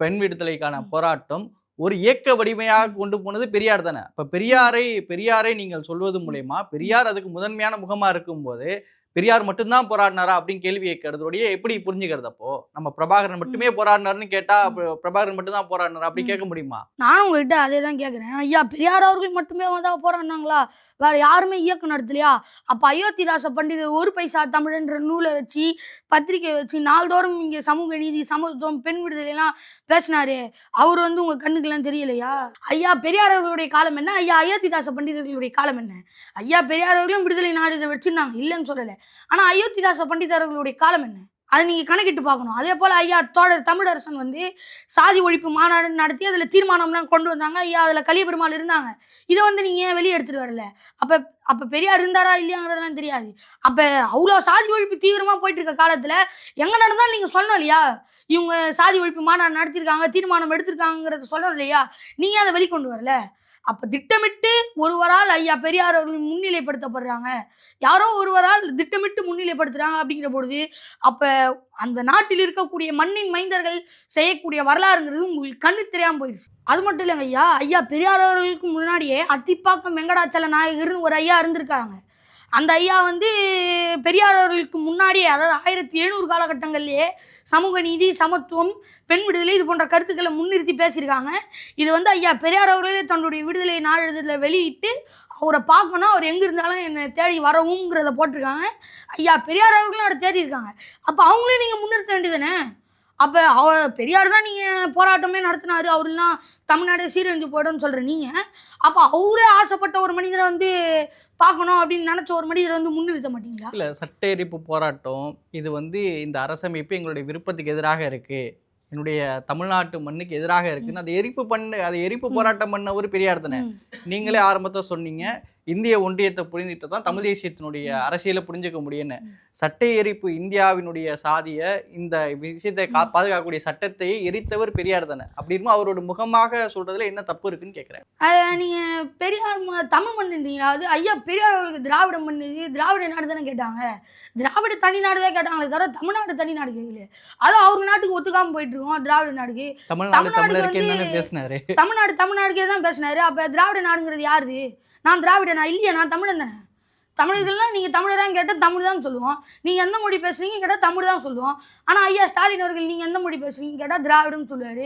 பெண் விடுதலைக்கான போராட்டம் ஒரு இயக்க வடிமையாக கொண்டு போனது பெரியார் தானே. இப்ப பெரியாரை பெரியாரை நீங்கள் சொல்வது மூலயமா பெரியார் அதுக்கு முதன்மையான முகமா இருக்கும்போது பெரியார் மட்டும்தான் போராடினாரா அப்படின்னு கேள்வி கேட்கறதோடய எப்படி புரிஞ்சுக்கிறது அப்போ? நம்ம பிரபாகரன் மட்டுமே போராடினாருன்னு கேட்டா பிரபாகரன் மட்டும்தான் போராடினாரா? அப்படி. கேட்க முடியுமா? நானும் உங்ககிட்ட அதே தான் கேட்குறேன் ஐயா பெரியார் அவர்கள் மட்டுமே வந்தா போறாங்களாங்களா வேற யாருமே இயக்கம் நடத்தலையா? அப்ப அயோத்திதாச பண்டிதர் ஒரு பைசா தமிழன்ற நூலை வச்சு பத்திரிக்கை வச்சு நாள்தோறும் இங்க சமூக நீதி சமத்துவம் பெண் விடுதலைலாம் பேசினாரு. அவர் வந்து உங்க கண்ணுக்கெல்லாம் தெரியலையா? ஐயா பெரியார் அவர்களுடைய காலம் என்ன? ஐயா அயோத்திதாச பண்டிதர்களுடைய காலம் என்ன? ஐயா பெரியார் அவர்களும் விடுதலை நாடு இதை வச்சிருந்தாங்க. இல்லைன்னு சொல்லலை. ஆனால் அயோத்திதாச பண்டிதர்களுடைய காலம் என்ன? அதை நீங்கள் கணக்கிட்டு பார்க்கணும். அதே போல் ஐயா தோழர் தமிழரசன் வந்து சாதி ஒழிப்பு மாநாடு நடத்தி அதில் தீர்மானம்லாம் கொண்டு வந்தாங்க. ஐயா அதில் கலியபெருமாள் இருந்தாங்க. இதை வந்து நீங்கள் ஏன் வெளியே எடுத்துகிட்டு வரல? அப்போ அப்போ பெரியார் இருந்தாரா இல்லையாங்கிறதெல்லாம் தெரியாது. அப்போ அவ்வளோ சாதி ஒழிப்பு தீவிரமாக போயிட்டு இருக்க காலத்தில் எங்கே நடந்தாலும் நீங்கள் சொல்லணும் இல்லையா? இவங்க சாதி ஒழிப்பு மாநாடு நடத்தியிருக்காங்க தீர்மானம் எடுத்திருக்காங்கிறத சொல்லணும் இல்லையா? நீங்கள் அதை வெளிக்கொண்டு வரல? அப்போ திட்டமிட்டு ஒருவரால் ஐயா பெரியார் அவர்கள் முன்னிலைப்படுத்தப்படுறாங்க. யாரோ ஒருவரால் திட்டமிட்டு முன்னிலைப்படுத்துகிறாங்க அப்படிங்கிற பொழுது அப்போ அந்த நாட்டில் இருக்கக்கூடிய மண்ணின் மைந்தர்கள் செய்யக்கூடிய வரலாறுங்கிறது உங்களுக்கு கண்ணு தெரியாமல் போயிடுச்சு அது மட்டும் இல்லைங்க ஐயா. ஐயா பெரியார் அவர்களுக்கு முன்னாடியே அத்திப்பாக்கம் வெங்கடாச்சல நாயகர்னு ஒரு ஐயா இருந்திருக்காங்க. அந்த ஐயா வந்து பெரியார் அவர்களுக்கு முன்னாடியே அதாவது ஆயிரத்தி எழுநூறு காலகட்டங்கள்லேயே சமூக நீதி சமத்துவம் பெண் விடுதலை இது போன்ற கருத்துக்களை முன்னிறுத்தி பேசியிருக்காங்க. இது வந்து ஐயா பெரியார் அவர்களே தன்னுடைய விடுதலை நாளிதழில் வெளியிட்டு அவரை பார்க்கணும் அவர் எங்கே இருந்தாலும் என்னை தேடி வரவும்ங்கிறத போட்டிருக்காங்க. ஐயா பெரியார் அவர்களும் அவரை தேடி இருக்காங்க அப்போ அவங்களே நீங்கள் முன்னிறுத்த வேண்டியதானே அப்போ அவர் பெரியார் தான் நீங்கள் போராட்டமே நடத்தினாரு. அவருலாம் தமிழ்நாடு சீரழிஞ்சு போய்டும்னு சொல்கிற நீங்கள் அப்போ அவரே ஆசைப்பட்ட ஒரு மனிதரை வந்து பார்க்கணும் அப்படின்னு நினச்ச ஒரு மனிதரை வந்து முன்னிறுத்த மாட்டீங்களா? இல்லை சட்ட எரிப்பு போராட்டம் இது வந்து இந்த அரசமைப்பு எங்களுடைய விருப்பத்துக்கு எதிராக இருக்கு. என்னுடைய தமிழ்நாட்டு மண்ணுக்கு எதிராக இருக்குன்னு அதை எரிப்பு பண்ண அதை எரிப்பு போராட்டம் பண்ண ஒரு பெரியார் தானே. நீங்களே ஆரம்பத்தை சொன்னீங்க. இந்திய ஒன்றியத்தை புரிஞ்சுட்டு தான் தமிழ் தேசியத்தினுடைய அரசியலை புரிஞ்சுக்க முடியும்னு. சட்ட எரிப்பு இந்தியாவினுடைய சாதிய இந்த விஷயத்தை கா பாதுகாக்கக்கூடிய சட்டத்தை எரித்தவர் பெரியார் தானே. அப்படி இருக்கும் அவரோட முகமாக சொல்றதுல என்ன தப்பு இருக்குன்னு கேட்குறேன் அதை நீங்கள் பெரியார் தமிழ் மண்ணுன்றீங்களா அது ஐயா பெரியார் அவர்களுக்கு திராவிட மண் இது திராவிட நாடு தானே கேட்டாங்க. திராவிட தனி நாடு தான் கேட்டாங்களே தவிர தமிழ்நாடு தனி நாடு கேட்கல அது அவர் நாட்டுக்கு ஒத்துக்காம போயிட்டு இருக்கோம் திராவிட நாடுக்கு. தமிழ்நாடு தமிழ்நாடுக்கே தான் பேசினாரு. அப்போ திராவிட நாடுங்கிறது யாருது? நான் திராவிடனா இல்லையா? நான் தமிழன் தானே. தமிழர்கள்லாம் நீங்கள் தமிழரான்னு கேட்டால் தமிழ் தான் சொல்லுவோம். நீங்கள் எந்த மொழி பேசுகிறீங்க கேட்டால் தமிழ் தான் சொல்லுவோம். ஆனால் ஐயா ஸ்டாலின் அவர்கள் நீங்கள் எந்த மொழி பேசுறீங்க கேட்டால் திராவிடம் சொல்லுவார்.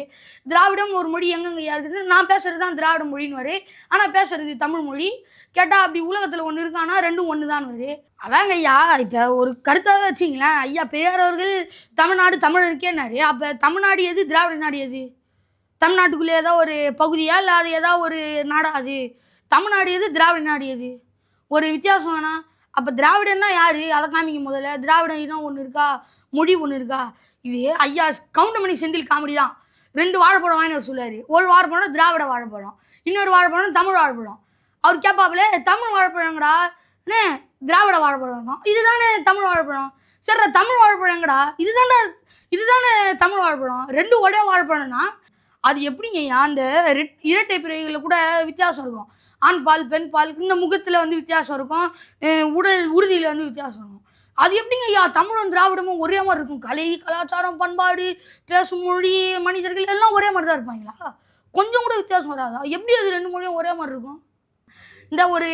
திராவிடம் ஒரு மொழி எங்கெங்க இருக்குது நான் பேசுறது தான் திராவிட மொழின்னு வரு ஆனால் பேசுறது தமிழ் மொழி. கேட்டால் அப்படி உலகத்தில் ஒன்று இருக்கானா ரெண்டும் ஒன்று தான் வரு அதாங்க ஐயா இப்போ ஒரு கருத்தாக வச்சிங்களேன் ஐயா பெரியார் அவர்கள் தமிழ்நாடு தமிழருக்கேனாரு அப்போ தமிழ்நாடு எது? திராவிட நாடு எது? தமிழ்நாட்டுக்குள்ளே ஏதோ ஒரு பகுதியா? இல்லை அது ஏதோ ஒரு நாடா அது? தமிழ்நாடு எது? திராவிட நாடு எது? ஒரு வித்தியாசம் வேணா அப்போ திராவிடன்னா யார்? அதை காமிங்க முதல்ல. திராவிட இனம் ஒன்று இருக்கா? மொழி ஒன்று இருக்கா? இது ஐயா கவுண்டமணி செந்தில் காமெடி தான். ரெண்டு வாழைப்பழம் வாங்கி வர சொல்லுவார். ஒரு வாழைப்பழம் திராவிட வாழைப்பழம் இன்னொரு வாழைப்பழம் தமிழ் வாழைப்பழம் அவர் கேட்பாப்புல தமிழ் வாழைப்பழங்கடா அண்ணே திராவிட வாழைப்பழம் தான். இதுதானே தமிழ் வாழைப்பழம் சரிடா தமிழ் வாழைப்பழங்கடா இதுதானே இதுதானே தமிழ் வாழைப்பழம் ரெண்டு ஒரே வாழைப்பழம்னா அது எப்படிங்கய்யா அந்த ரெட்- இரட்டை பிறவிகளில் கூட வித்தியாசம் இருக்கும். ஆண் பால் பெண் பால் இந்த முகத்தில் வந்து வித்தியாசம் இருக்கும். உடல் உறுதியில் வந்து வித்தியாசம் இருக்கும். அது எப்படிங்க ஐயா? தமிழும் திராவிடமும் ஒரே மாதிரி இருக்கும். கலை கலாச்சாரம் பண்பாடு பேசும் மொழி மனிதர்கள் எல்லாம் ஒரே மாதிரி தான் இருப்பாங்களா? கொஞ்சம் கூட வித்தியாசம் வராதா? எப்படி அது ரெண்டு மொழியும் ஒரே மாதிரி இருக்கும்? இந்த ஒரு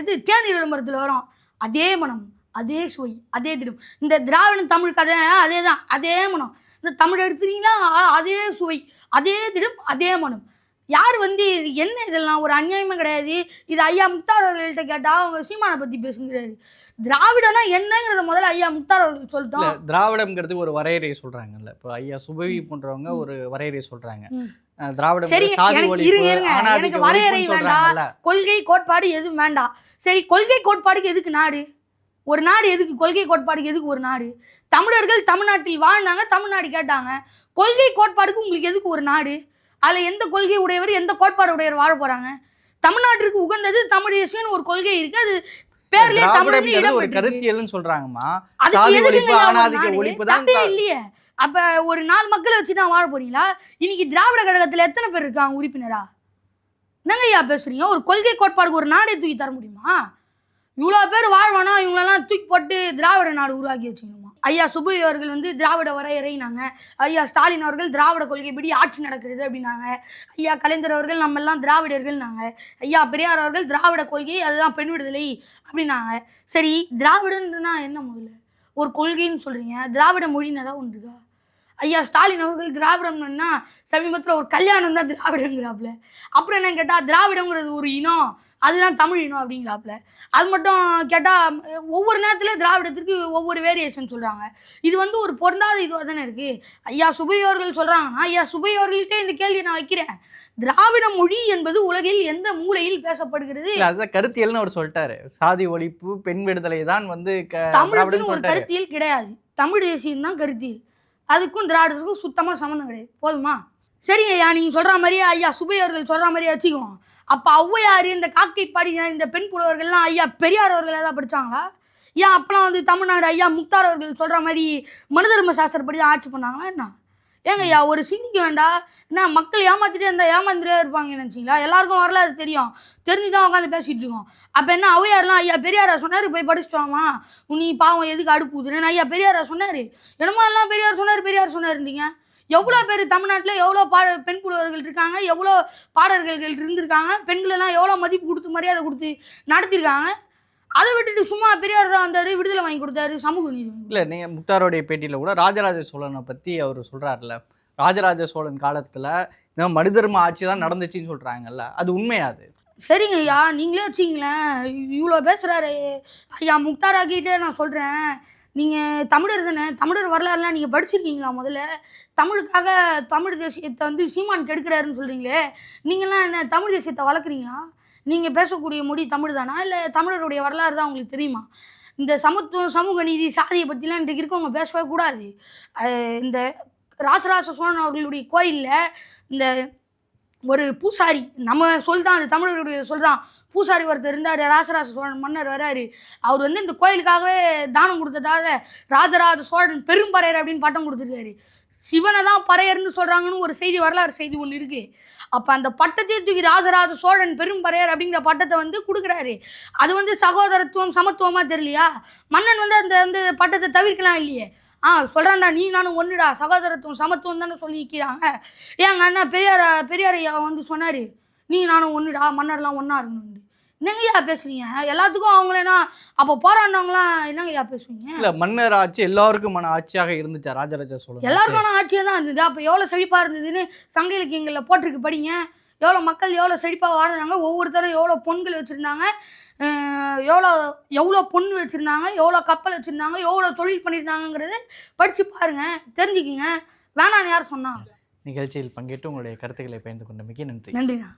இது தேநீர் விளம்பரத்தில் வரும். அதே மனம் அதே சுவை அதே திடம். இந்த திராவிட தமிழ் கதை அதே தான் அதே மனம். இந்த தமிழ் எடுத்துட்டீங்கன்னா அதே சுவை அதே திடம் அதே மனம். யார் வந்து என்ன இதெல்லாம்? ஒரு அநியாயமே கிடையாது. இது ஐயா முக்தார் அவர்கள்ட்ட கேட்டால் அவங்க சீமானை பற்றி பேசுங்கிறாரு திராவிடம்னா என்னங்கிறத முதல்ல ஐயா முக்தார் அவர்கள் சொல்லிட்டோம். திராவிடம்ங்கிறது ஒரு வரையறை சொல்றாங்கல்ல. இப்போ ஐயா சுபவி போன்றவங்க ஒரு வரையறை. அஹ் திராவிடம் சரி, எனக்கு ஒழிப்பு இருங்க, இருங்க. ஆணாதிக்க எனக்கு வரையறை வேண்டாம். கொள்கை கோட்பாடு எதுவும் வேண்டாம். சரி கொள்கை கோட்பாடுக்கு எதுக்கு நாடு? ஒரு நாடு எதுக்கு? கொள்கை கோட்பாடுக்கு எதுக்கு ஒரு நாடு? தமிழர்கள் தமிழ்நாட்டில் வாழ்ந்தாங்க தமிழ்நாடு கேட்டாங்க. கொள்கை கோட்பாடுக்கு உங்களுக்கு எதுக்கு ஒரு நாடு? அதில் எந்த கொள்கை உடையவர் எந்த கோட்பாடு உடையவர் வாழ போறாங்க? தமிழ்நாட்டிற்கு உகந்தது தமிழ் ஒரு கொள்கை இருக்கு. அது பேர்லயே திராவிடம்ங்கிறது ஒரு. கருத்தியல்னு சொல்றாங்கம்மா. அதுக்கு சாதி எதுக்குங்க ஒழிப்பு, தான் இல்லையே. அப்ப ஒரு நாலு மக்களை வச்சு தான் வாழ போறீங்களா? இன்னைக்கு திராவிட கழகத்துல எத்தனை பேர் இருக்காங்க உறுப்பினரா? என்னங்க ஐயா பேசுறீங்க? ஒரு கொள்கை கோட்பாடுக்கு ஒரு நாடே தூக்கி தர முடியுமா? இவ்வளோ பேர் வாழ்வானா? இவங்களெல்லாம் தூக்கி போட்டு திராவிட நாடு உருவாக்கி வச்சுக்கணுமா? ஐயா சுபு அவர்கள் வந்து திராவிட வரையறைனாங்க ஐயா ஸ்டாலின் அவர்கள் திராவிட கொள்கைப்படி ஆட்சி நடக்கிறது அப்படின்னாங்க. ஐயா கலைஞர் அவர்கள் நம்ம எல்லாம் திராவிடர்கள்னாங்க. ஐயா பெரியார் அவர்கள் திராவிட கொள்கை அதுதான் பெண் விடுதலை அப்படின்னாங்க. சரி திராவிடன்னா என்ன முதல்ல? ஒரு கொள்கைன்னு சொல்றீங்க. திராவிட மொழின்னு ஏதாவது ஒன்று இருக்கா? ஐயா ஸ்டாலின் அவர்கள் திராவிடம்னா சமீபத்தில் ஒரு கல்யாணம் தான் திராவிடங்கிறாப்புல அப்புறம் என்னன்னு கேட்டால் திராவிடங்கிறது ஒரு இனம். அதுதான் தமிழ் இனம் அப்படிங்கிறாப்புல. அது மட்டும் கேட்டால் ஒவ்வொரு நேரத்தில் திராவிடத்திற்கு ஒவ்வொரு வேரியேஷன் சொல்கிறாங்க இது வந்து ஒரு பொருந்தாத இதுவாக தானே இருக்குது ஐயா சுபை அவர்கள் சொல்கிறாங்கன்னா ஐயா சுபை அவர்கள்ட்டே இந்த கேள்வியை நான் வைக்கிறேன். திராவிட மொழி என்பது உலகில் எந்த மூலையில் பேசப்படுகிறது? அதுதான் கருத்தியல்னு அவர் சொல்லிட்டாரு. சாதி ஒழிப்பு பெண் விடுதலை தான் வந்து தமிழுக்குன்னு ஒரு கருத்தியல் கிடையாது. தமிழ் தேசியம் தான் கருத்தியல். அதுக்கும் திராவிடத்துக்கும் சுத்தமாக சம்மந்தம் கிடையாது. போதுமா? சரிங்க ஐயா நீங்கள் சொல்கிற மாதிரியே ஐயா சுபை அவர்கள் சொல்கிற மாதிரியே வச்சுக்குவோம். அப்போ ஔவையார் இந்த காக்கை பாடினார் இந்த பெண் புலவர்கள்லாம் ஐயா பெரியார் அவர்கள் ஏதாவது படித்தாங்களா ஏன் அப்போலாம் வந்து தமிழ்நாடு ஐயா முக்தார் அவர்கள் சொல்கிற மாதிரி மனுதர்ம சாஸ்திரப்படி தான் ஆட்சி பண்ணாங்களா என்ன? ஏங்க ஐயா ஒரு சிந்திக்க வேண்டாம் என்ன மக்கள் ஏமாத்திட்டே இருந்தால் ஏமாந்துட்டே இருப்பாங்க நினச்சிங்களா? எல்லாருக்கும் வரலாறு தெரியும். தெரிஞ்சு தான் உட்காந்து பேசிகிட்டு இருக்கோம். அப்போ என்ன ஔவையார்லாம் ஐயா பெரியாரா சொன்னார்? போய் படிச்சுட்டோமா? நீ பாவம் எதுக்கு அடுப்பு ஊத்துறேன்னு? ஐயா பெரியாரா சொன்னார்? என்னமோ எல்லாம் பெரியார் சொன்னார் பெரியார் சொன்னார்ன்றீங்க? எவ்வளோ பேர் தமிழ்நாட்டில் எவ்வளோ பாட பெண் புலவர்கள் இருக்காங்க எவ்வளோ பாடல்கள் இருந்திருக்காங்க பெண்களெல்லாம் எவ்வளோ மதிப்பு கொடுத்து மரியாதை கொடுத்து நடத்திருக்காங்க. அதை விட்டுட்டு சும்மா பெரியார் தான் வந்தார் விடுதலை வாங்கி கொடுத்தாரு சமூக நீதி இல்ல நீங்க முக்தாருடைய பேட்டியில கூட ராஜராஜ சோழனை பத்தி அவர் சொல்றாருல்ல. ராஜராஜ சோழன் காலத்துல இந்த மனிதர்ம ஆட்சி தான் நடந்துச்சுன்னு சொல்றாங்கல்ல. அது உண்மையா அது? சரிங்க ஐயா நீங்களே வச்சிங்களேன். இவ்வளோ பேசுகிறாரு ஐயா முக்தார் ஆக்கிட்டே நான் சொல்கிறேன் நீங்கள் தமிழர் தானே? தமிழர் வரலாறுலாம் நீங்கள் படிச்சிருக்கீங்களா முதல்ல? தமிழுக்காக தமிழ் தேசியத்தை வந்து சீமான் கெடுக்கிறாருன்னு சொல்கிறீங்களே நீங்களாம் என்ன தமிழ் தேசியத்தை வளர்க்குறீங்களா? நீங்கள் பேசக்கூடிய மொழி தமிழ் தானா? இல்லை தமிழருடைய வரலாறு தான் உங்களுக்கு தெரியுமா? இந்த சமத்துவம் சமூக நீதி சாதியை பற்றிலாம் இன்றைக்கு இருக்கவங்க பேசவே கூடாது. இந்த ராசராச சோழன் அவர்களுடைய கோயிலில் இந்த ஒரு பூசாரி நம்ம சொல் தான் அது தமிழருடைய சொல் தான். பூசாரி ஒருத்தர் இருந்தார் ராசராச சோழன் மன்னர் வராரு. அவர் வந்து இந்த கோயிலுக்காகவே தானம் கொடுத்ததாக ராஜராஜ சோழன் பெரும்பறையர் அப்படின்னு பட்டம் கொடுத்துருக்காரு. சிவனை தான் பறையர்னு சொல்கிறாங்கன்னு ஒரு செய்தி வரலாறு செய்தி ஒன்று இருக்குது அப்போ அந்த பட்டத்தை தூக்கி ராஜராஜ சோழன் பெரும்பறையர் அப்படிங்கிற பட்டத்தை வந்து கொடுக்குறாரு. அது வந்து சகோதரத்துவம் சமத்துவமாக தெரியலையா? மன்னன் வந்து அந்த வந்து பட்டத்தை தவிர்க்கலாம் இல்லையே? ஆ சொல்கிறேன்டா நீ நானும் ஒன்றுடா சகோதரத்துவம் சமத்துவம் தானே சொல்லி நிற்கிறாங்க ஏங்க அண்ணா பெரியார் பெரியார் ஐயா வந்து சொன்னார் நீ நானும் ஒன்றுடா மன்னர்லாம் ஒன்றா இருக்கணும் என்னங்கய்யா பேசுறீங்க? எல்லாத்துக்கும் அவங்களேனா அப்போ போராடினவங்களாம் என்னங்கய்யா பேசுவீங்க? இல்ல மன்னர் ஆட்சி எல்லாருக்குமான ஆட்சியாக இருந்துச்சா? ராஜராஜ சோழன்? எல்லாருக்கான ஆட்சியாக தான் இருந்தது. அப்போ எவ்வளோ செழிப்பாக இருந்ததுன்னு சங்க இலக்கியங்களில் போட்டிருக்கு படிங்க. எவ்வளோ மக்கள் எவ்வளோ செழிப்பாக வாழ்ந்தாங்க. ஒவ்வொருத்தரும் எவ்வளோ பொண்கள் வச்சுருந்தாங்க. எவ்வளோ எவ்வளோ பொண்ணு வச்சுருந்தாங்க. எவ்வளோ கப்பல் வச்சுருந்தாங்க. எவ்வளோ தொழில் பண்ணியிருந்தாங்கங்கிறது படித்து பாருங்கள் தெரிஞ்சுக்கிங்க. வேணான்னு யார் சொன்னா? நிகழ்ச்சியில் பங்கேற்று உங்களுடைய கருத்துக்களை பகிர்ந்து கொண்டமைக்கு நன்றி. நன்றிண்ணா.